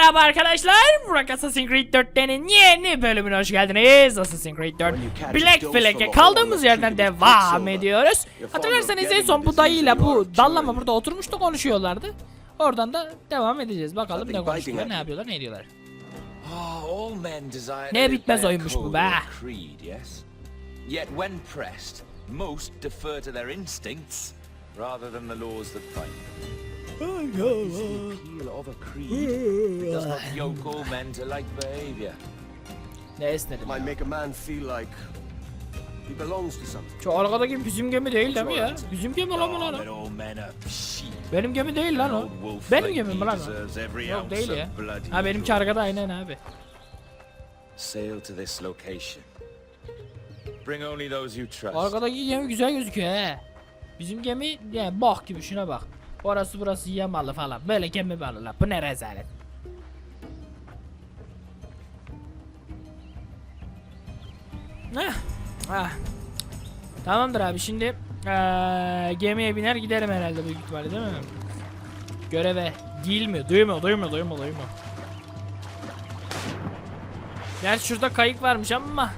Merhaba arkadaşlar. Burak Assassin's Creed 4'tenin yeni bölümüne hoş geldiniz. Assassin's Creed 4 Black Flag'e kaldığımız yerden devam ediyoruz. Hatırlarsanız en son bu dayıyla bu dallama burada oturmuştu konuşuyorlardı. Oradan da devam edeceğiz. Bakalım ne konuşuyorlar, ne yapıyorlar, ne ediyorlar. Ne bitmez oyunmuş bu be. Yet when pressed, most defer to their instincts rather than the laws that bind them. The appeal of a creed does not yoke all men to like behavior. Ne esnedim. might make a man feel like he belongs to something. Şu arkadaki bizim gemi değil değil mi ya? Bizim gemi lan bu lan. All men are sheep. Benim gemi değil lan o. Benim gemim me lan o. Yok değil ya. Ha benimki arkada aynen abi. Sail to this location. Bring only those you trust. Arkadaki gemi güzel gözüküyor he. Bizim gemi yani bak gibi şuna bak. Orası burası yamalı falan. Böyle gemi mi alırlar? Bu ne rezalet. Heh. Ah. Tamamdır abi şimdi eee, gemiye biner giderim herhalde büyük ihtimalle değil mi? Göreve değil mi? Duyma duyma duyma duyma. Gerçi şurada kayık varmış ama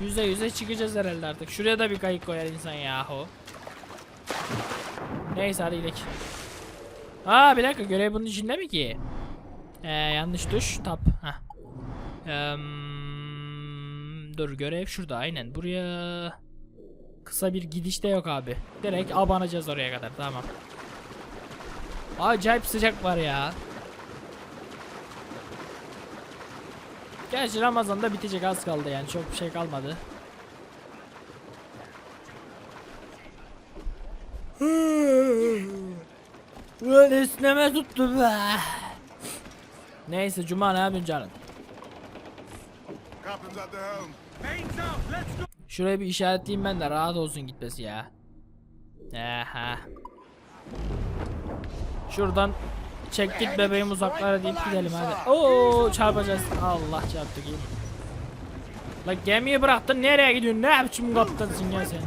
Yüze yüze çıkacağız herhalde artık. Şuraya da bir kayık koyar insan yahu. Neyse hadi gidelim. Aa bir dakika görev bunun içinde mi ki? Ee, yanlış tuş. Tap. Heh. Eee, dur görev şurada aynen. Buraya kısa bir gidişte yok abi. Direkt abanacağız oraya kadar tamam. Acayip sıcak var ya. Gerçi Ramazan'da bitecek az kaldı yani çok bir şey kalmadı. Ulan esneme tuttu be. Neyse Cuma ne yapıyorsun canım? Şuraya bir işaretleyeyim ben de rahat olsun gitmesi ya. Aha. Şuradan çek git bebeğim uzaklara deyip gidelim hadi. Oo çarpacağız. Allah çarptı iyi. La gemiyi bıraktın nereye gidiyorsun? Ne biçim kaptansın ya sen?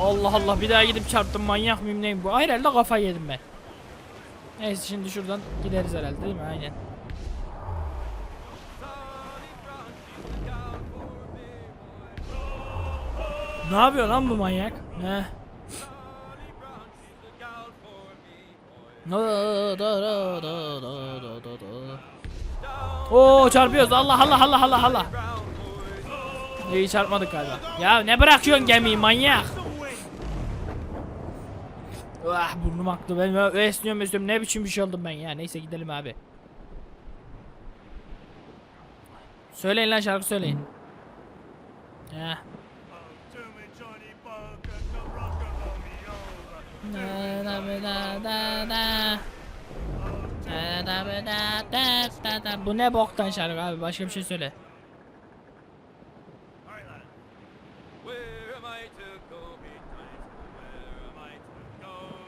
Allah Allah bir daha gidip çarptım manyak mıyım neyim bu? Herhalde kafayı yedim ben. Neyse şimdi şuradan gideriz herhalde değil mi? Aynen. Ne yapıyor lan bu manyak? Ne? Oo çarpıyoruz. Allah Allah Allah Allah Allah. İyi çarpmadık galiba. Ya ne bırakıyorsun gemiyi manyak? Ah burnum aktı benim ya. esniyorum esniyorum ne biçim bir şey oldum ben ya neyse gidelim abi. Söyleyin lan şarkı söyleyin. Heh. Bu ne boktan şarkı abi başka bir şey söyle. Where am I to go? Where am I to go?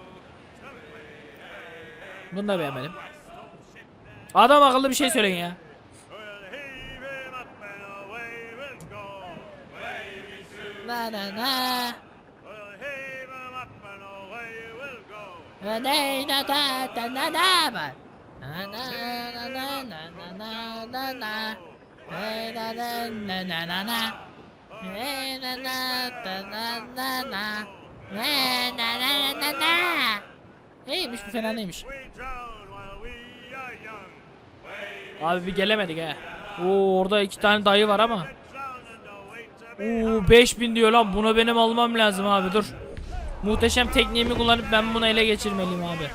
Bunu da beğenmedim. Adam akıllı bir şey söyleyin ya. Na na na İyiymiş bu fena neymiş. Abi bir gelemedik he. Oo orada iki tane dayı var ama. Oo 5000 diyor lan bunu benim almam lazım abi dur. Muhteşem tekniğimi kullanıp ben bunu ele geçirmeliyim abi.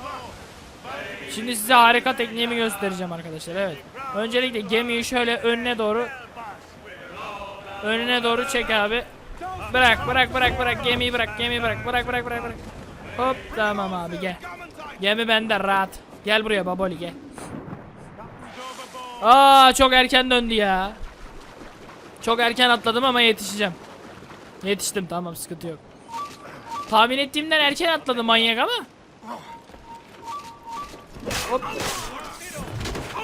Şimdi size harika tekniğimi göstereceğim arkadaşlar evet. Öncelikle gemiyi şöyle önüne doğru önüne doğru çek abi. Bırak bırak bırak bırak gemiyi bırak gemiyi bırak bırak bırak bırak bırak. Hop tamam abi gel. Gemi bende rahat. Gel buraya baboli gel. Aa çok erken döndü ya. Çok erken atladım ama yetişeceğim. Yetiştim tamam sıkıntı yok. Tahmin ettiğimden erken atladı manyak ama. Hop.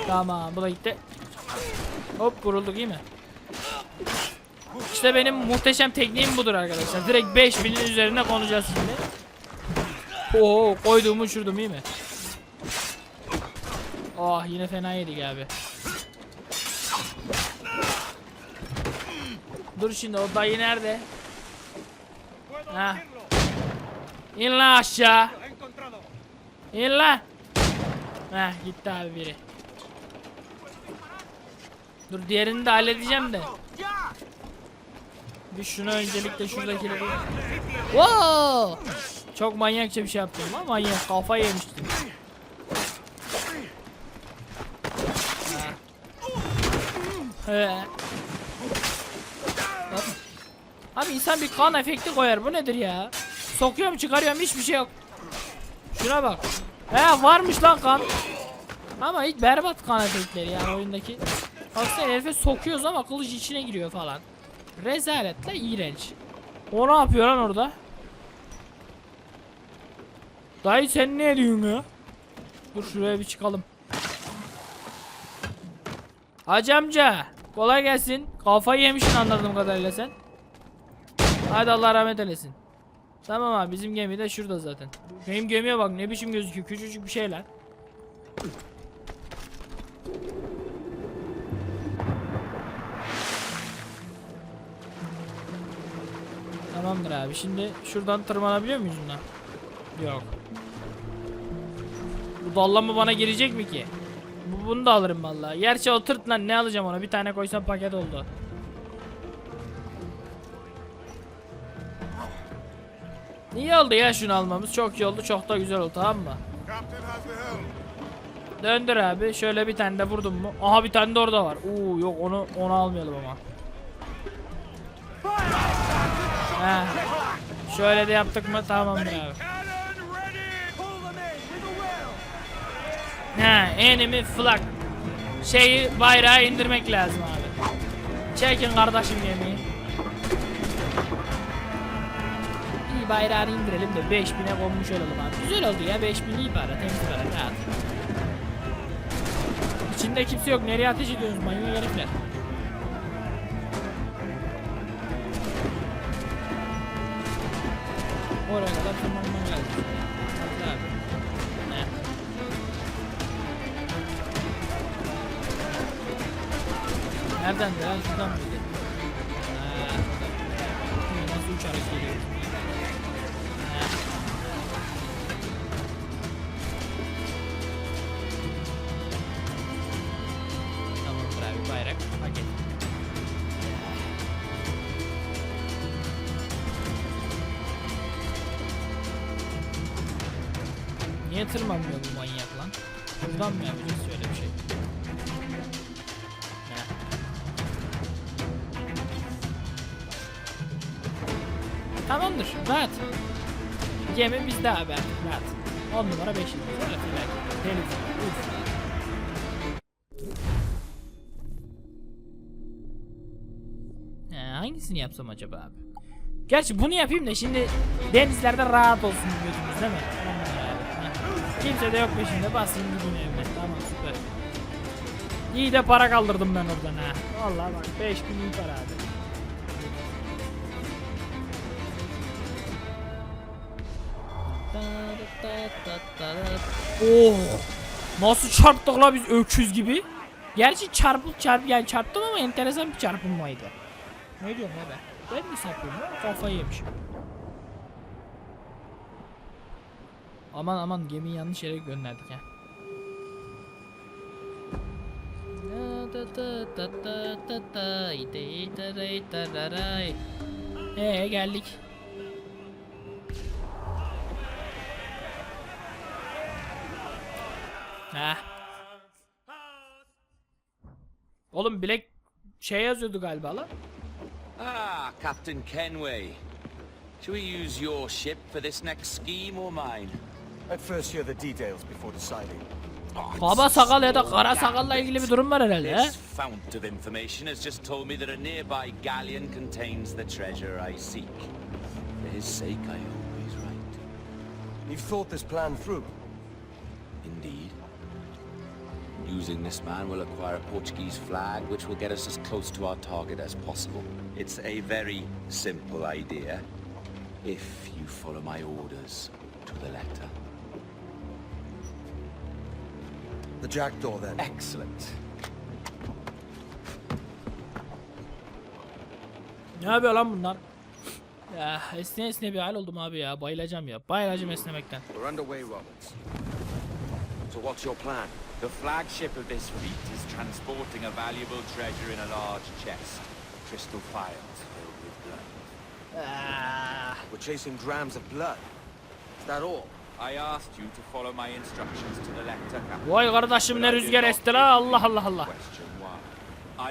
Tamam bu da gitti. Hop vurulduk iyi mi? İşte benim muhteşem tekniğim budur arkadaşlar. Direkt 5000'in üzerine konacağız şimdi. Oo koyduğumu uçurdum iyi mi? Oh yine fena yedik abi. Dur şimdi o dayı nerede? Ha. İn lan aşağı. İn lan. Heh gitti abi biri. Dur diğerini de halledeceğim de. Bir şunu öncelikle şuradakileri. Wow! Çok manyakça bir şey yaptım ama manyak kafa yemiştim. Abi insan bir kan efekti koyar. Bu nedir ya? Sokuyorum çıkarıyorum hiçbir şey yok. Şuna bak. He varmış lan kan. Ama hiç berbat kan efektleri yani oyundaki. Baksana herife sokuyoruz ama kılıç içine giriyor falan. Rezalet la iğrenç. O ne yapıyor lan orada? Dayı sen ne diyorsun ya? Dur şuraya bir çıkalım. Hacı amca kolay gelsin. Kafayı yemişsin anladığım kadarıyla sen. Hadi Allah rahmet eylesin. Tamam abi bizim gemi de şurada zaten. Benim gemiye bak ne biçim gözüküyor küçücük bir şeyler. Tamamdır abi şimdi şuradan tırmanabiliyor muyuz buna? Yok. Bu dallama bana girecek mi ki? Bu, bunu da alırım vallahi. Gerçi o tırt lan ne alacağım ona? Bir tane koysam paket oldu. İyi oldu ya şunu almamız. Çok iyi oldu. Çok da güzel oldu tamam mı? Döndür abi. Şöyle bir tane de vurdum mu? Aha bir tane de orada var. Oo yok onu onu almayalım ama. He. Şöyle de yaptık mı tamamdır abi. He, enemy flag. Şeyi bayrağı indirmek lazım abi. Çekin kardeşim yemeği. İyi bayrağını indirelim de 5000'e konmuş olalım abi. Güzel oldu ya 5000 iyi para temiz para rahat. İçinde kimse yok nereye ateş ediyorsunuz manyak herifler. Oraya kadar tırmanmam Nereden de lan şuradan mıydı? Ha, He, hangisini yapsam acaba abi? Gerçi bunu yapayım da şimdi denizlerde rahat olsun gözümüz değil mi? Kimse de yok peşinde basayım gideyim evime. Tamam süper. İyi de para kaldırdım ben oradan ha. Vallahi bak 5000 iyi para abi. Oh! Nasıl çarptık la biz öküz gibi? Gerçi çarpı çarp yani çarptım ama enteresan bir çarpılmaydı. Ne diyorum ya ben? Ben mi sapıyorum ya? Kafayı yemişim. Aman aman gemiyi yanlış yere gönderdik ha. Ee geldik. Ha. Oğlum bilek şey yazıyordu galiba lan. Ah, Captain Kenway. Shall we use your ship for this next scheme or mine? I'd first hear the details before deciding. Oh, Baba it's sakal ya da so kara sakalla ilgili bir durum var herhalde he? This fount of information has just told me that a nearby galleon contains the treasure I seek. For his sake, I hope he's right. You've thought this plan through. Indeed. Using this man, we'll acquire a Portuguese flag, which will get us as close to our target as possible. It's a very simple idea, if you follow my orders to the letter. The jackdaw, then. Excellent. Ne yapıyor lan bunlar? Ya esne esne bir hal oldum abi ya. Bayılacağım ya. Bayılacağım esnemekten. We're underway, Roberts. So what's your plan? The flagship of this fleet is transporting a valuable treasure in a large chest. Crystal files filled with blood. Ah, We're chasing drams of blood. Is that all? I asked you to follow my instructions to the lector, Captain. Vay kardeşim ne rüzgar esti la Allah Allah Allah.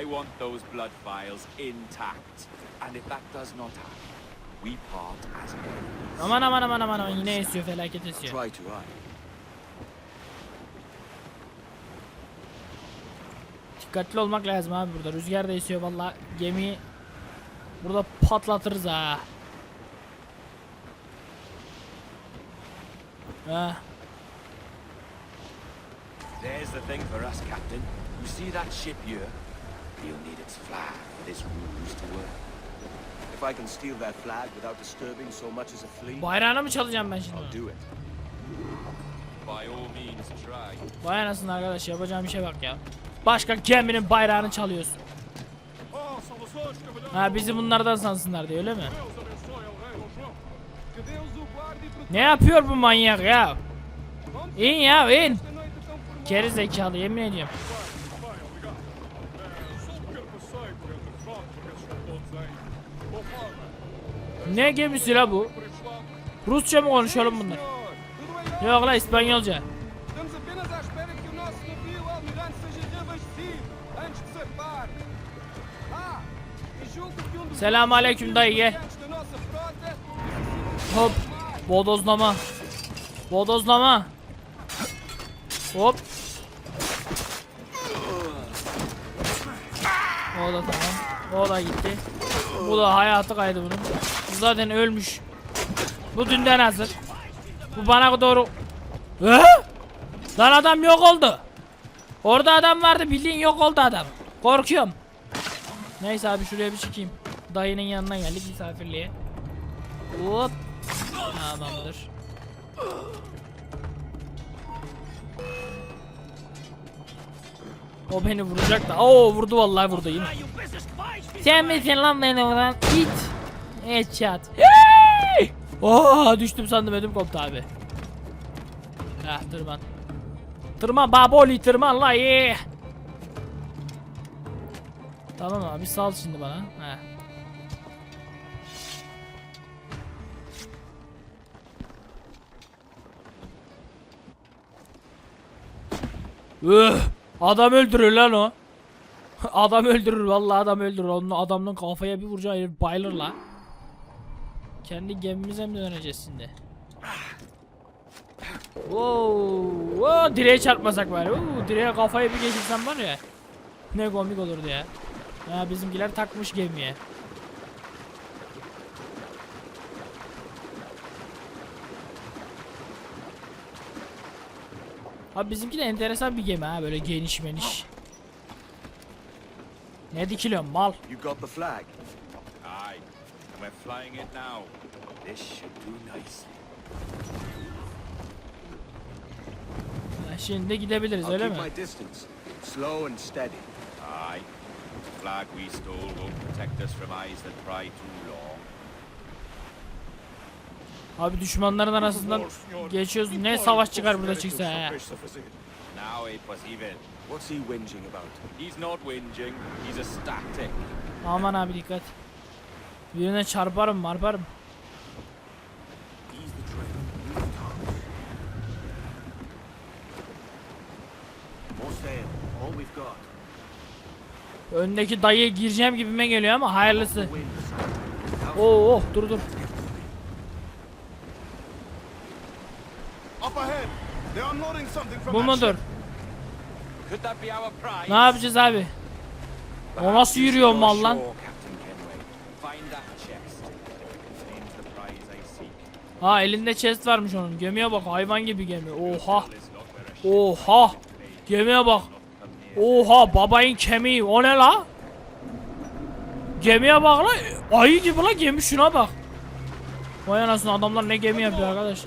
I want those blood files intact. And if that does not happen, we part as enemies. Aman aman aman aman aman yine esiyor felaket esiyor. Try to, I. Dikkatli olmak lazım abi burada. Rüzgar da esiyor valla. Gemiyi burada patlatırız ha. Ha. There's the thing for us, Captain. You see that ship here? We'll need its flag for this ruse to work. If I can steal that flag without disturbing so much as a flea, Bayrağını mı çalacağım ben şimdi? I'll do it. By all means, try. Vay anasını arkadaş yapacağım işe bak ya. Başka geminin bayrağını çalıyorsun. Ha bizi bunlardan sansınlar diye öyle mi? Ne yapıyor bu manyak ya? İn ya in. Geri zekalı yemin ediyorum. Um. Ne gemisi la bu? Rusça mı konuşuyorum bunlar? Yok la İspanyolca. Selamun aleyküm dayı frota Hop. Bodozlama. Bodozlama. Hop. O da tamam. O da gitti. Bu da hayatı kaydı bunun. Bu zaten ölmüş. Bu dünden hazır. Bu bana doğru... Hı? Lan adam yok oldu. Orada adam vardı bildiğin yok oldu adam. Korkuyorum. Neyse abi şuraya bir çıkayım. Dayının yanına geldik misafirliğe. Hop. Tamamdır. O beni vuracak da. Oo vurdu vallahi vurdu yine. Sen misin lan beni vuran? İt. Headshot. Hey! Oo düştüm sandım ödüm koptu abi. Ah tırman. Tırman baboli tırman la ye. Tamam abi sal şimdi bana. Heh. Üh, adam öldürür lan o. adam öldürür vallahi adam öldürür. Onun adamın kafaya bir vuracağı herif bayılır la. Kendi gemimize mi döneceğiz şimdi? Wow, wow, direğe çarpmasak var. Oo, direğe kafayı bir geçirsem var ya. Ne komik olurdu ya. Ha bizimkiler takmış gemiye. Abi bizimki de enteresan bir gemi ha böyle geniş meniş. Ne dikiliyorsun mal? You got the flag? Aye, and we're flying it now. This should do nicely. Ha, Şimdi gidebiliriz öyle mi? Slow and steady. Flag we stole won't protect us from eyes that pry too long. Abi düşmanların arasından geçiyoruz. Ne savaş çıkar burada çıksa ha. Now it was even. What's he whinging about? He's not whinging, he's a static. Aman abi dikkat. Birine çarparım marparım. All we've got. Öndeki dayıya gireceğim gibime geliyor ama hayırlısı. Oo oh, dur dur. Bu mudur? Ne yapacağız abi? O nasıl yürüyor mal lan? Ha elinde chest varmış onun. Gemiye bak hayvan gibi gemi. Oha. Oha. Gemiye bak. Oha babayın kemiği o ne la? Gemiye bak la ayı gibi la gemi şuna bak. Vay anasını adamlar ne gemi yapıyor arkadaş.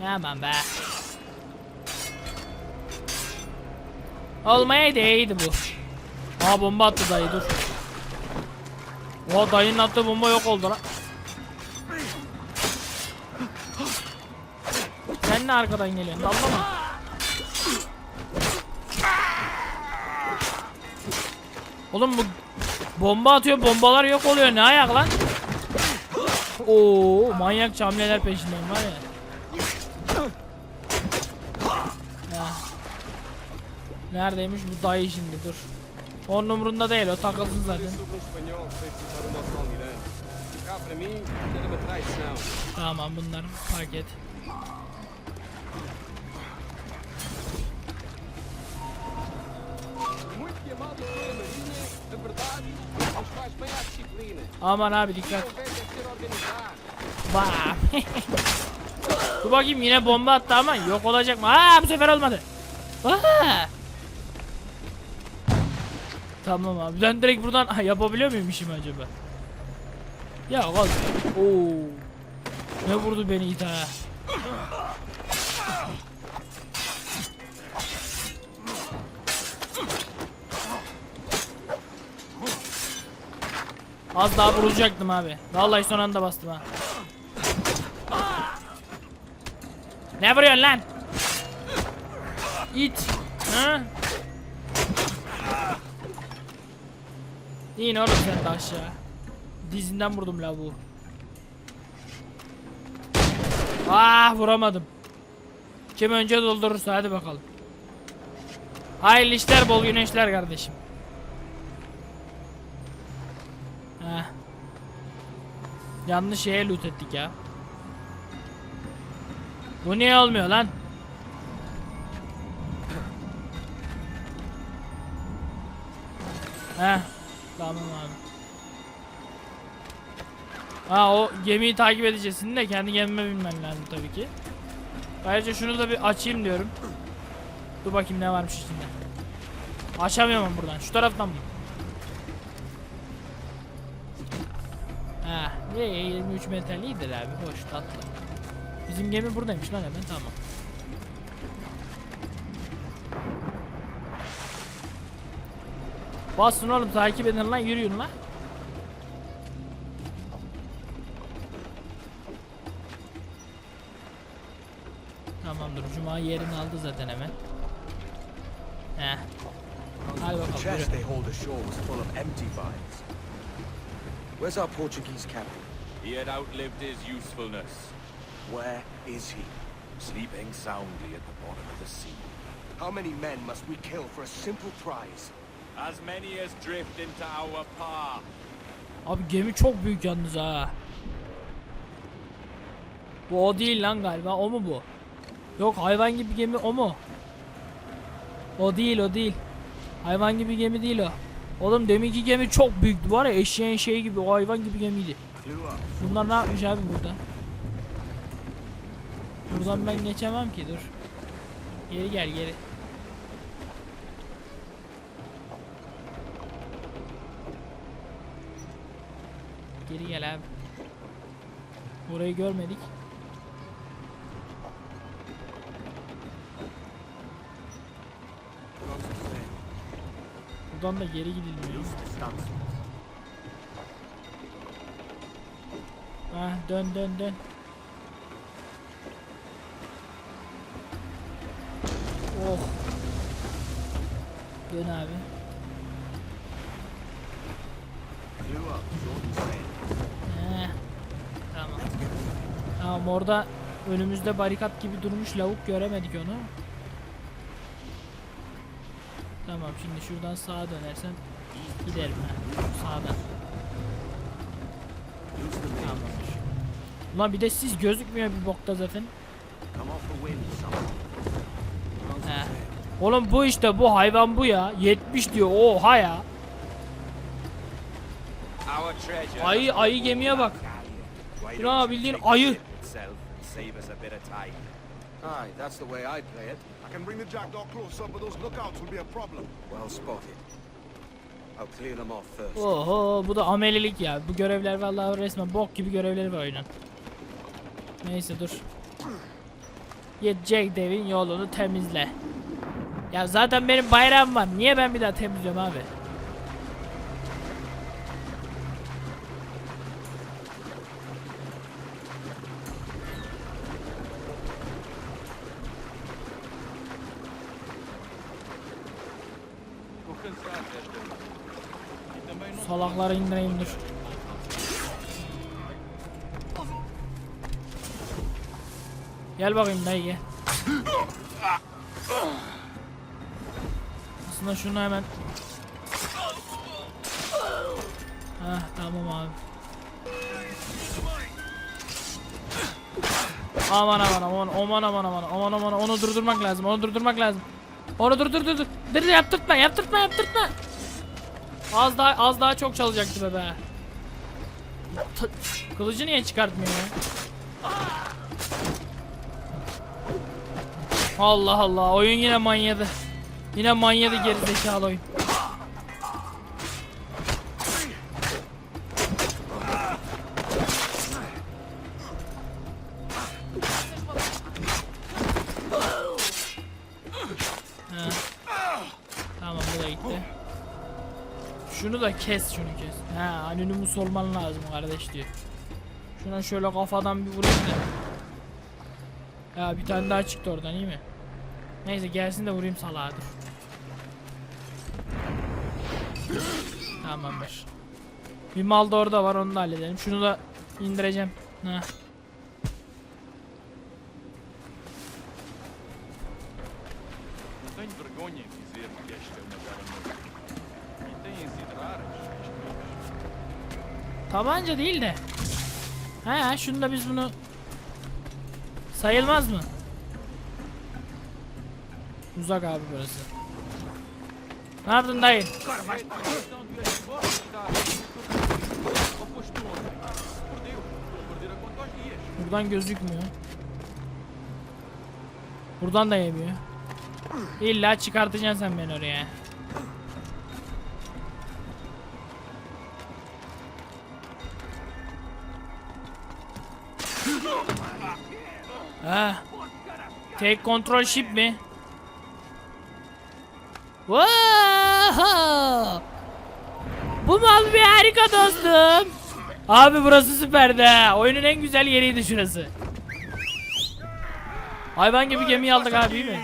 Hemen be. Olmayaydı iyiydi bu. Aa bomba attı dayı dur. Oha dayının attığı bomba yok oldu lan. Sen ne arkadan geliyorsun? Dallama. Oğlum bu bomba atıyor bombalar yok oluyor ne ayak lan? Oo manyak hamleler peşinden var. Ya. Neredeymiş bu dayı şimdi dur. Onun umrunda değil o takılsın zaten. Tamam bunlar disciplina. Aman abi dikkat. Bam. Dur bakayım yine bomba attı ama yok olacak mı? Aa bu sefer olmadı. Aa. Tamam abi. Ben direkt buradan yapabiliyor muyum işimi acaba? Ya gaz. Oo. Ne vurdu beni it ha? Az daha vuracaktım abi. Vallahi son anda bastım ha. Ne vuruyorsun lan? İt. Ha? İn oğlum sen de aşağı. Dizinden vurdum la bu. Ah vuramadım. Kim önce doldurursa hadi bakalım. Hayırlı işler bol güneşler kardeşim. Heh. Yanlış şeye loot ettik ya. Bu niye olmuyor lan? Heh. Tamam abi. Ha o gemiyi takip edeceksin de kendi gemime binmen lazım tabii ki. Ayrıca şunu da bir açayım diyorum. Dur bakayım ne varmış içinde. Açamıyorum buradan. Şu taraftan mı? Ha, ye 23 metal iyidir abi. Hoş tatlı. Bizim gemi buradaymış lan hemen tamam. Basın oğlum takip edin lan yürüyün lan. Tamamdır Cuma yerini aldı zaten hemen. Heh. Hadi bakalım chest yürü. they hold ashore was full of empty vials. Where's our Portuguese captain? He had outlived his usefulness, Where is he? sleeping soundly at the bottom of the sea. How many men must we kill for a simple prize? Abi gemi çok büyük yalnız ha. Bu o değil lan galiba. O mu bu? Yok hayvan gibi gemi o mu? O değil o değil. Hayvan gibi gemi değil o. Oğlum deminki gemi çok büyüktü var ya eşeğin şeyi gibi o hayvan gibi gemiydi. Bunlar ne yapmış abi burada? Buradan ben geçemem ki dur. Geri gel geri. Geri gel abi. Burayı görmedik. Buradan da geri gidilmiyor. Ah dön dön dön. Oh. Dön abi. Tamam orada önümüzde barikat gibi durmuş lavuk göremedik onu. Tamam şimdi şuradan sağa dönersen giderim ha. Sağdan. Tamamdır. Ulan bir de siz gözükmüyor bir bokta zaten. He. Oğlum bu işte bu hayvan bu ya. 70 diyor. Oha ya. Ayı ayı gemiye bak. Ya bildiğin ayı. Itself and save us a bit of time. Aye, that's the way I play it. I can bring the jackdaw closer, but those lookouts will be a problem. Well spotted. I'll clear them off first. Oho bu da amelilik ya. Bu görevler vallahi resmen bok gibi görevleri var oyunun. Neyse dur. Jack Dev'in yolunu temizle. Ya zaten benim bayram var. Niye ben bir daha temizliyorum abi? Salakları indireyim dur. Gel bakayım dayı. Aslında şunu hemen Heh tamam abi. Aman aman aman aman aman aman aman aman onu durdurmak lazım onu durdurmak lazım. Onu dur dur dur dur. Dur yaptırtma yaptırtma yaptırtma. Az daha az daha çok çalacaktı be be. Kılıcı niye çıkartmıyor? Allah Allah oyun yine manyadı. Yine manyadı gerizekalı oyun. Kes şunu kes. Ha anonimus olman lazım kardeş diyor. Şuna şöyle kafadan bir vurayım da. Ya bir tane daha çıktı oradan iyi mi? Neyse gelsin de vurayım salağa dur. Tamamdır. Bir mal da orada var onu da halledelim. Şunu da indireceğim. Ha. tenho vergonha em dizer que Tabanca değil de. Ha şunu da biz bunu sayılmaz mı? Uzak abi burası. Ne yaptın dayı? Buradan gözükmüyor. Buradan da yemiyor. İlla çıkartacaksın sen beni oraya. Ha. Take control ship mi? Wow! Bu mal bir harika dostum. Abi burası süperdi ha. Oyunun en güzel yeriydi şurası. Hayvan gibi gemiyi aldık abi iyi mi?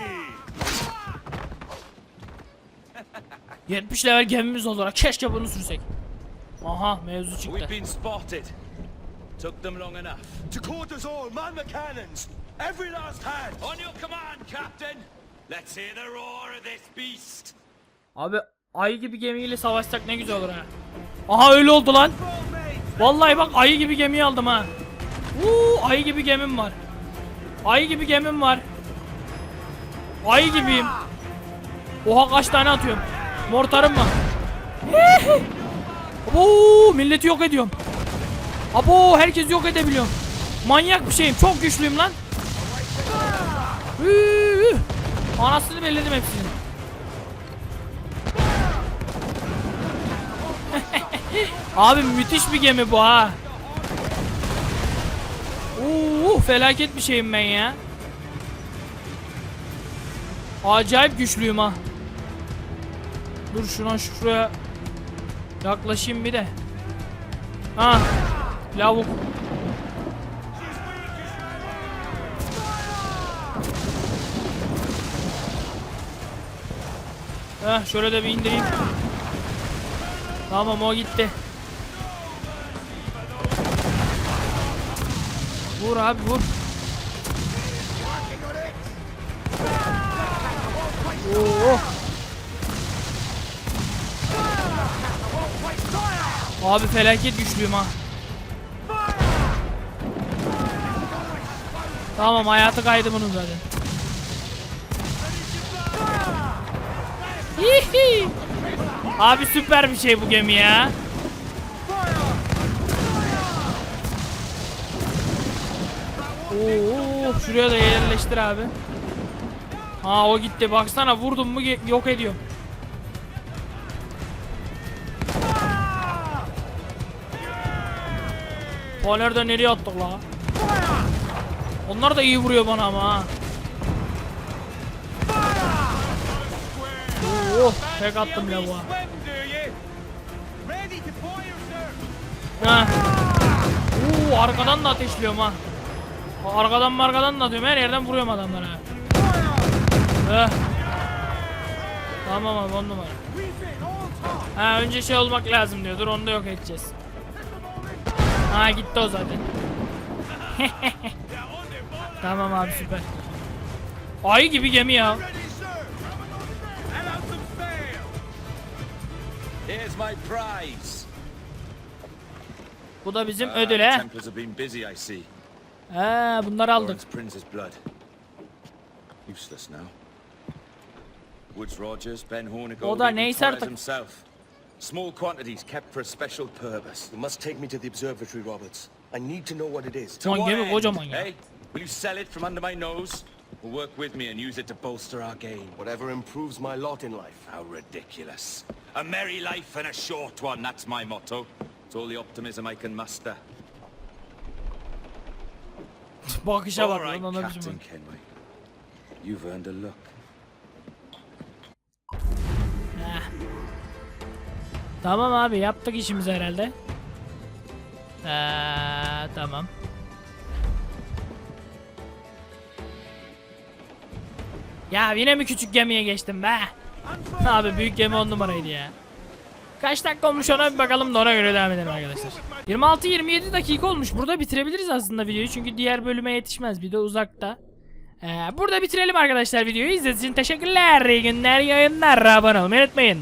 70 level gemimiz olur. ha. Keşke bunu sürsek. Aha mevzu çıktı. Every last hand! On your command, Captain! Let's hear the roar of this beast! Abi ayı gibi gemiyle savaşsak ne güzel olur ha. Aha öyle oldu lan. Vallahi bak ayı gibi gemiyi aldım ha. Uuu ayı gibi gemim var. Ayı gibi gemim var. Ayı gibiyim. Oha kaç tane atıyorum. Mortarım var. Abo milleti yok ediyorum. Abo herkes yok edebiliyorum. Manyak bir şeyim. Çok güçlüyüm lan. Anasını belledim hepsini. Abi müthiş bir gemi bu ha. Oo, felaket bir şeyim ben ya. Acayip güçlüyüm ha. Dur şuna şuraya yaklaşayım bir de. Ha. Lavuk. Heh, şöyle de bir indireyim. Tamam o gitti. Vur abi vur. Oo. Abi felaket güçlüyüm ha. Tamam hayatı kaydı bunun zaten. Hihi. Abi süper bir şey bu gemi ya. Oo, şuraya da yerleştir abi. Ha o gitti. Baksana vurdum mu yok ediyor. Nereden nereye attık la? Onlar da iyi vuruyor bana ama ha. Oh tek attım lavuğa. Ha. Oo arkadan da ateşliyorum ha. Arkadan markadan da atıyorum her yerden vuruyorum adamlara. Eh. Tamam abi on numara. Ha önce şey olmak lazım diyor. Dur onu da yok edeceğiz. Ha gitti o zaten. tamam abi süper. Ay gibi gemi ya. Here's my prize. Bu da bizim Ah, ödül the he. Templars have been busy, I see. Ha bunları aldık. Lawrence Prince's blood. Useless now. Woods Rogers, Ben Hornigold, O da even neyse Torres artık. himself. Small quantities kept for a special purpose. You must take me to the observatory, Roberts. I need to know what it is. To Ulan what gemi end, kocaman ya. eh? Will you sell it from under my nose? Or work with me and use it to bolster our gain? Whatever improves my lot in life. How ridiculous. A merry life and a short one, that's my motto. It's all the optimism I can muster. Bakışa bak lan ona Captain. Kenway. You've earned a look. Tamam abi yaptık işimizi herhalde. Ee, tamam. Ya yine mi küçük gemiye geçtim be? Abi büyük gemi on numaraydı ya. Kaç dakika olmuş ona bir bakalım da ona göre devam edelim arkadaşlar. 26-27 dakika olmuş. Burada bitirebiliriz aslında videoyu çünkü diğer bölüme yetişmez. Bir de uzakta. Ee, burada bitirelim arkadaşlar videoyu. İzlediğiniz için teşekkürler. İyi günler, yayınlar. Abone olmayı unutmayın.